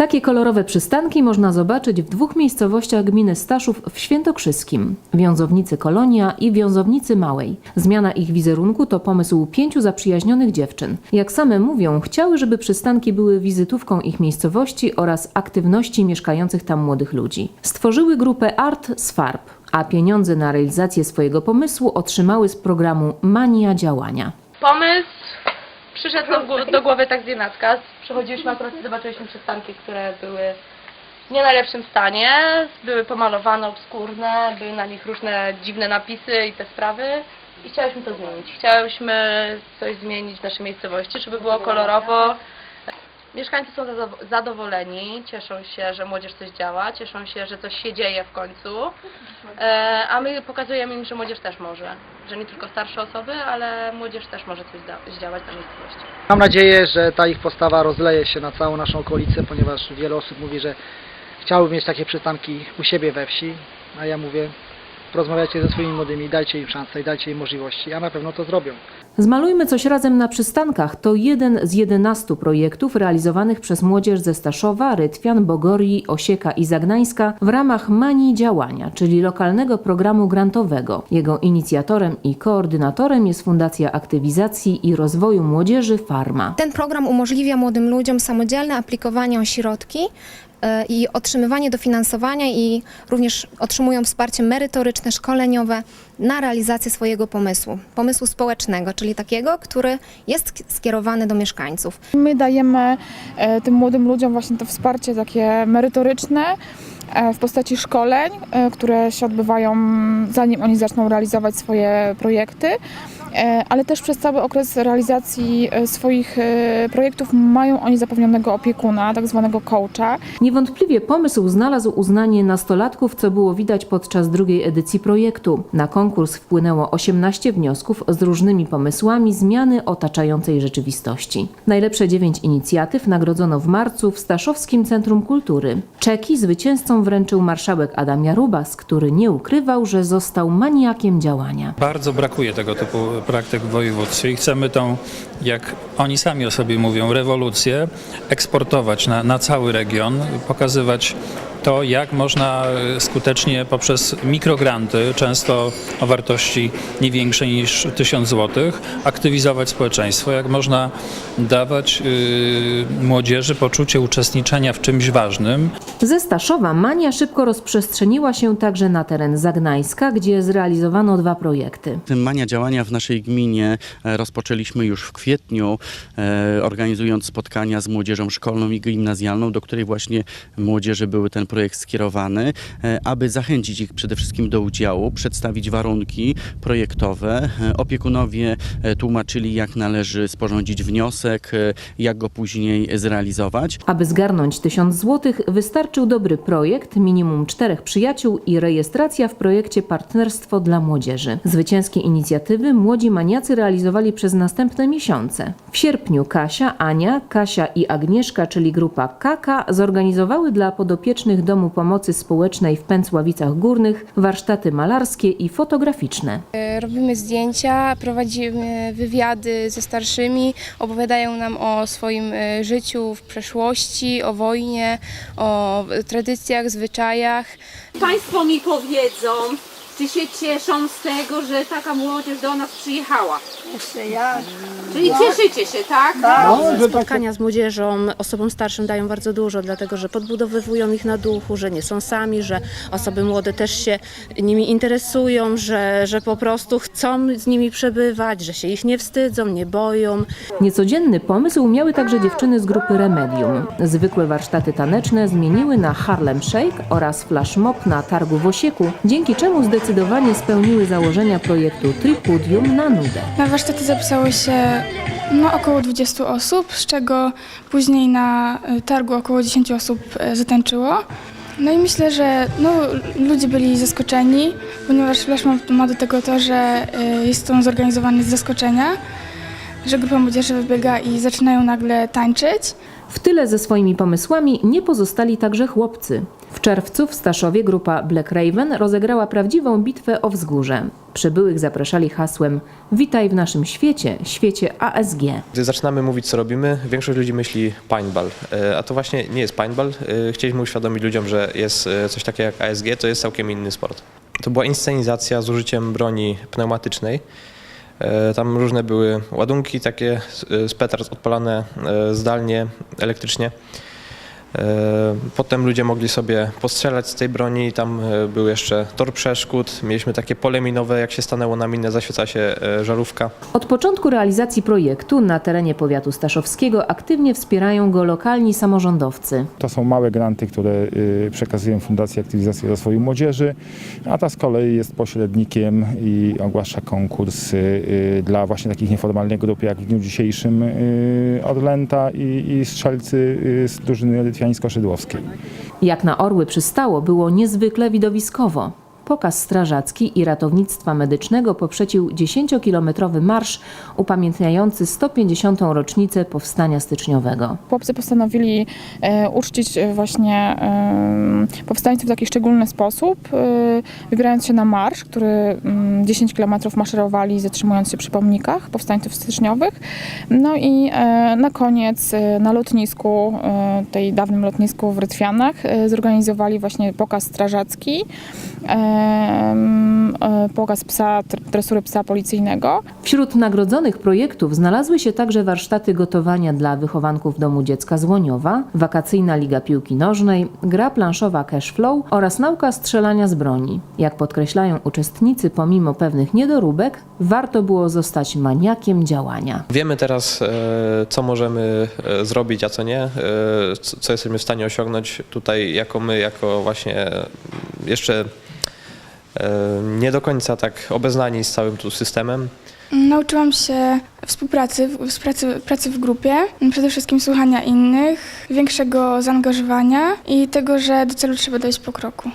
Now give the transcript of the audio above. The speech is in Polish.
Takie kolorowe przystanki można zobaczyć w dwóch miejscowościach gminy Staszów w Świętokrzyskim. Wiązownicy Kolonia i Wiązownicy Małej. Zmiana ich wizerunku to pomysł pięciu zaprzyjaźnionych dziewczyn. Jak same mówią, chciały, żeby przystanki były wizytówką ich miejscowości oraz aktywności mieszkających tam młodych ludzi. Stworzyły grupę Art z Farb, a pieniądze na realizację swojego pomysłu otrzymały z programu Mania Działania. Pomysł przyszedł gó- do głowy tak z nienacka. Przechodziliśmy akurat i zobaczyliśmy przystanki, które były w nie najlepszym stanie. Były pomalowane, obskurne, były na nich różne dziwne napisy i te sprawy. I chciałyśmy to zmienić. Chciałyśmy coś zmienić w naszej miejscowości, żeby było kolorowo. Mieszkańcy są zado- zadowoleni, cieszą się, że młodzież coś działa, cieszą się, że coś się dzieje w końcu. E, a my pokazujemy im, że młodzież też może. Że nie tylko starsze osoby, ale młodzież też może coś zdziałać na miejscowości. Mam nadzieję, że ta ich postawa rozleje się na całą naszą okolicę, ponieważ wiele osób mówi, że chciałyby mieć takie przystanki u siebie we wsi, a ja mówię, porozmawiajcie ze swoimi młodymi, dajcie im szansę i dajcie im możliwości, a na pewno to zrobią. Zmalujmy coś razem na przystankach to jeden z 11 projektów realizowanych przez młodzież ze Staszowa, Rytwian, Bogorii, Osieka i Zagnańska w ramach Manii Działania, czyli lokalnego programu grantowego. Jego inicjatorem i koordynatorem jest Fundacja Aktywizacji i Rozwoju Młodzieży Farma. Ten program umożliwia młodym ludziom samodzielne aplikowanie o środki i otrzymywanie dofinansowania i również otrzymują wsparcie merytoryczne, szkoleniowe na realizację swojego pomysłu, pomysłu społecznego, czyli takiego, który jest skierowany do mieszkańców. My dajemy e, tym młodym ludziom właśnie to wsparcie takie merytoryczne w postaci szkoleń, e, które się odbywają zanim oni zaczną realizować swoje projekty, e, ale też przez cały okres realizacji e, swoich e, projektów mają oni zapewnionego opiekuna, tak zwanego coacha. Niewątpliwie pomysł znalazł uznanie nastolatków, co było widać podczas drugiej edycji projektu. Na konkurs wpłynęło 18 wniosków z różnymi pomysłami zmiany otaczającej rzeczywistości. Najlepsze 9 inicjatyw nagrodzono w marcu w Staszowskim Centrum Kultury. Czeki wręczył marszałek Adam Jarubas, który nie ukrywał, że został maniakiem działania. Bardzo brakuje tego typu praktyk w województwie i chcemy tą, jak oni sami o sobie mówią, rewolucję eksportować na, na cały region, pokazywać to, jak można e, skutecznie poprzez mikrogranty, często o wartości nie większej niż 1000 zł, aktywizować społeczeństwo, jak można dawać y, młodzieży poczucie uczestniczenia w czymś ważnym, Ze Staszowa mania szybko rozprzestrzeniła się także na teren Zagnańska, gdzie zrealizowano dwa projekty. Mania działania w naszej gminie e, rozpoczęliśmy już w kwietniu, e, organizując spotkania z młodzieżą szkolną i gimnazjalną, do której właśnie młodzieży były ten projekt skierowany, e, aby zachęcić ich przede wszystkim do udziału, przedstawić warunki projektowe. Opiekunowie tłumaczyli, jak należy sporządzić wniosek, jak go później zrealizować. Aby zgarnąć 1000 zł, wystarczył dobry projekt, minimum czterech przyjaciół i rejestracja w projekcie Partnerstwo dla Młodzieży. Zwycięskie inicjatywy młodzi maniacy realizowali przez następne miesiące. W sierpniu Kasia, Ania, Kasia i Agnieszka, czyli grupa KK, zorganizowały dla podopiecznych Domu Pomocy Społecznej w Pęcławicach Górnych warsztaty malarskie i fotograficzne. Robimy zdjęcia, prowadzimy wywiady ze starszymi, opowiadają nam o swoim e, życiu w przeszłości, o wojnie, o tradycjach, zwyczajach. Państwo mi powiedzą, czy się cieszą z tego, że taka młodzież do nas przyjechała. Jeszcze jak. Czyli cieszycie się, tak? Spotkania z młodzieżą, osobom starszym dają bardzo dużo, dlatego że podbudowywują ich na duchu, że nie są sami, że osoby młode też się nimi interesują, że, że po prostu chcą z nimi przebywać, że się ich nie wstydzą, nie boją. Niecodzienny pomysł miały także dziewczyny z grupy Remedium. Zwykłe warsztaty taneczne zmieniły na Harlem Shake oraz flash mob na targu w Osieku, dzięki czemu zdecydowanie spełniły założenia projektu Tripudium na nudę. Na warsztaty zapisało się no, około 20 osób, z czego później na e, targu około 10 osób e, zatańczyło. No i myślę, że no, ludzie byli zaskoczeni, ponieważ flashmob ma do tego to, że e, jest on zorganizowany z zaskoczenia, że grupa młodzieży wybiega i zaczynają nagle tańczyć. W tyle ze swoimi pomysłami nie pozostali także chłopcy. W czerwcu w Staszowie grupa Black Raven rozegrała prawdziwą bitwę o wzgórze. Przybyłych zapraszali hasłem Witaj w naszym świecie, świecie ASG. Gdy zaczynamy mówić, co robimy, większość ludzi myśli paintball, E, a to właśnie nie jest paintball. E, Chcieliśmy uświadomić ludziom, że jest e, coś takiego jak ASG, to jest całkiem inny sport. To była inscenizacja z użyciem broni pneumatycznej. Tam różne były ładunki takie z- petard odpalane zdalnie, elektrycznie. E, Potem ludzie mogli sobie postrzelać z tej broni, tam e, był jeszcze tor przeszkód, mieliśmy takie pole minowe, jak się stanęło na minę, zaświeca się e, żarówka. Od początku realizacji projektu na terenie powiatu staszowskiego aktywnie wspierają go lokalni samorządowcy. To są małe granty, które przekazuje Fundacja Aktywizacji Rozwoju Młodzieży, a ta z kolei jest pośrednikiem i ogłasza konkursy dla właśnie takich nieformalnych grup, jak w dniu dzisiejszym Orlęta i, i strzelcy z drużyny litwiańsko-szydłowskiej. Jak na orły przystało, było niezwykle widowiskowo. Pokaz strażacki i ratownictwa medycznego poprzecił 10-kilometrowy marsz upamiętniający 150. rocznicę powstania styczniowego. Chłopcy postanowili e, uczcić e, właśnie e, powstańców w taki szczególny sposób, wybierając się na marsz, który mm, 10 km maszerowali, zatrzymując się przy pomnikach powstańców styczniowych. No i na koniec na lotnisku, tej dawnym lotnisku w Rytwianach, zorganizowali właśnie pokaz strażacki, mm, pokaz psa, dresury psa policyjnego. Wśród nagrodzonych projektów znalazły się także warsztaty gotowania dla wychowanków Domu Dziecka z Łoniowa, wakacyjna liga piłki nożnej, gra planszowa Cashflow oraz nauka strzelania z broni. Jak podkreślają uczestnicy, pomimo pewnych niedoróbek, warto było zostać maniakiem działania. Wiemy teraz, e, co możemy e, zrobić, a co nie, e, co- jesteśmy w stanie osiągnąć tutaj jako my, jako właśnie e, jeszcze e, nie do końca tak obeznani z całym tu systemem. Nauczyłam się współpracy, współpracy pracy w grupie, przede wszystkim słuchania innych, większego zaangażowania i tego, że do celu trzeba dojść po kroku.